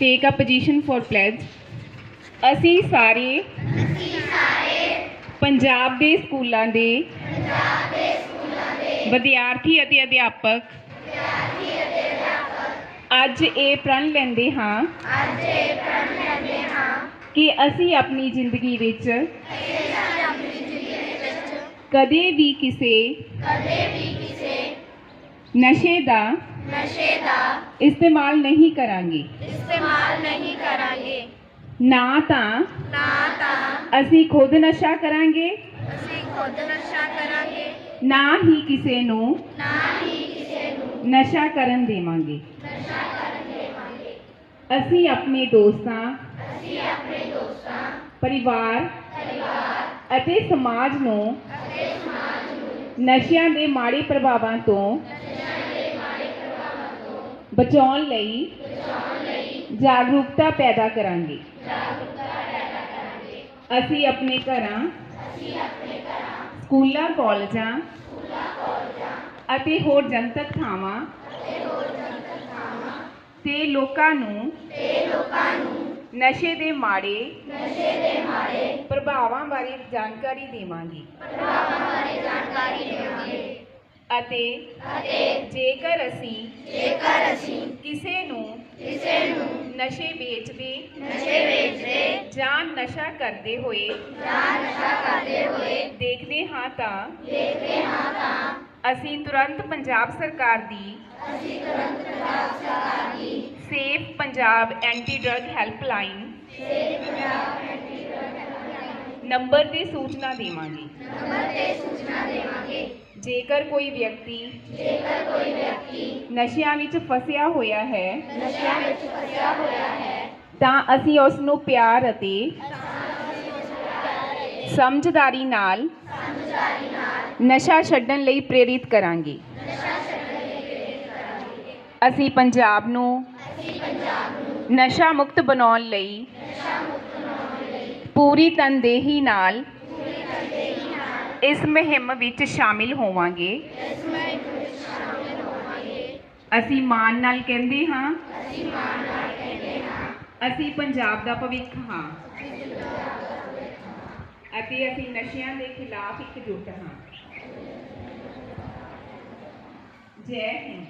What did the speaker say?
Take a position for pledge. ਅਸੀਂ ਸਾਰੇ ਪੰਜਾਬ ਦੇ ਸਕੂਲਾਂ ਦੇ ਵਿਦਿਆਰਥੀ ਅਤੇ ਅਧਿਆਪਕ ਅੱਜ ਇਹ ਪ੍ਰਣ ਲੈਂਦੇ ਹਾਂ ਕਿ ਅਸੀਂ ਆਪਣੀ ਜ਼ਿੰਦਗੀ ਵਿੱਚ ਕਦੇ ਵੀ ਕਿਸੇ ਨਸ਼ੇ ਦਾ ਨਸ਼ੇ ਦਾ ਇਸਤੇਮਾਲ ਨਹੀਂ ਕਰਾਂਗੇ ਇਸਤੇਮਾਲ ਨਹੀਂ ਕਰਾਂਗੇ ਨਾ ਤਾਂ ਨਾ ਤਾਂ ਅਸੀਂ ਖੁਦ ਨਸ਼ਾ ਕਰਾਂਗੇ ਅਸੀਂ ਖੁਦ ਨਸ਼ਾ ਕਰਾਂਗੇ ਨਾ ਹੀ ਕਿਸੇ ਨੂੰ ਨਾ ਹੀ ਕਿਸੇ ਨੂੰ ਨਸ਼ਾ ਕਰਨ ਦੇਵਾਂਗੇ ਨਸ਼ਾ ਕਰਨ ਦੇਵਾਂਗੇ ਅਸੀਂ ਆਪਣੇ ਦੋਸਤਾਂ ਅਸੀਂ ਆਪਣੇ ਦੋਸਤਾਂ ਪਰਿਵਾਰ ਪਰਿਵਾਰ ਅਤੇ ਸਮਾਜ ਨੂੰ ਅਤੇ ਸਮਾਜ ਨੂੰ ਨਸ਼ਿਆਂ ਦੇ ਮਾੜੇ ਪ੍ਰਭਾਵਾਂ ਤੋਂ ਬਚਾਉਣ ਲਈ ਜਾਗਰੂਕਤਾ ਪੈਦਾ ਕਰਾਂਗੇ। ਅਸੀਂ ਆਪਣੇ ਘਰਾਂ, ਸਕੂਲਾਂ, ਕਾਲਜਾਂ ਅਤੇ ਹੋਰ ਜਨਤਕ ਥਾਵਾਂ ਤੇ ਲੋਕਾਂ ਨੂੰ ਤੇ ਲੋਕਾਂ ਨੂੰ ਨਸ਼ੇ ਦੇ ਮਾੜੇ ਨਸ਼ੇ ਦੇ ਮਾੜੇ ਪ੍ਰਭਾਵਾਂ ਬਾਰੇ ਜਾਣਕਾਰੀ ਦੇਵਾਂਗੇ ਪ੍ਰਭਾਵਾਂ ਬਾਰੇ ਜਾਣਕਾਰੀ ਦੇਵਾਂਗੇ। ਅਤੇ ਅਤੇ ਜੇਕਰ ਅਸੀਂ ਜੇਕਰ ਅਸੀਂ ਕਿਸੇ ਨੂੰ ਕਿਸੇ ਨੂੰ ਨਸ਼ੇ ਵੇਚਦੇ ਨਸ਼ੇ ਵੇਚਦੇ ਜਾਂ ਨਸ਼ਾ ਕਰਦੇ ਹੋਏ ਜਾਂ ਨਸ਼ਾ ਕਰਦੇ ਹੋਏ ਦੇਖਦੇ ਹਾਂ ਤਾਂ ਦੇਖਦੇ ਹਾਂ ਤਾਂ ਅਸੀਂ ਤੁਰੰਤ ਪੰਜਾਬ ਸਰਕਾਰ ਦੀ ਅਸੀਂ ਤੁਰੰਤ ਪੰਜਾਬ ਸਰਕਾਰ ਦੀ safe Punjab anti drug helpline ਸੇਧ ਪੰਜਾਬ ਐਂਟੀ ਨੰਬਰ ਤੇ ਸੂਚਨਾ ਦੇਵਾਂਗੇ। ਨੰਬਰ ਤੇ ਸੂਚਨਾ ਜੇਕਰ ਕੋਈ ਵਿਅਕਤੀ ਜੇਕਰ ਕੋਈ ਵਿਅਕਤੀ ਨਸ਼ਿਆਂ ਵਿੱਚ ਫਸਿਆ ਹੋਇਆ ਹੈ ਨਸ਼ਿਆਂ ਵਿੱਚ ਫਸਿਆ ਹੋਇਆ ਹੈ ਤਾਂ ਅਸੀਂ ਉਸ ਨੂੰ ਪਿਆਰ ਅਤੇ ਸਮਝਦਾਰੀ ਨਾਲ ਸਮਝਦਾਰੀ ਨਾਲ ਨਸ਼ਾ ਛੱਡਣ ਲਈ ਪ੍ਰੇਰਿਤ ਕਰਾਂਗੇ। ਅਸੀਂ ਪੰਜਾਬ ਨੂੰ ਨਸ਼ਾ ਮੁਕਤ ਬਣਾਉਣ ਲਈ ਪੂਰੀ ਤਨਦੇਹੀ ਨਾਲ ਇਸ ਮੁਹਿੰਮ ਵਿੱਚ ਸ਼ਾਮਿਲ ਹੋਵਾਂਗੇ। ਇਸ ਮੁਹਿੰਮ ਵਿੱਚ ਸ਼ਾਮਿਲ ਹੋਵਾਂਗੇ ਅਸੀਂ ਮਾਣ ਨਾਲ ਕਹਿੰਦੇ ਹਾਂ ਅਸੀਂ ਮਾਣ ਨਾਲ ਕਹਿੰਦੇ ਹਾਂ। ਅਸੀਂ ਪੰਜਾਬ ਦਾ ਭਵਿੱਖ ਹਾਂ। ਅਤੇ ਅਸੀਂ ਨਸ਼ਿਆਂ ਦੇ ਖਿਲਾਫ ਇਕਜੁੱਟ ਹਾਂ। ਜੈ ਹਿੰਦ।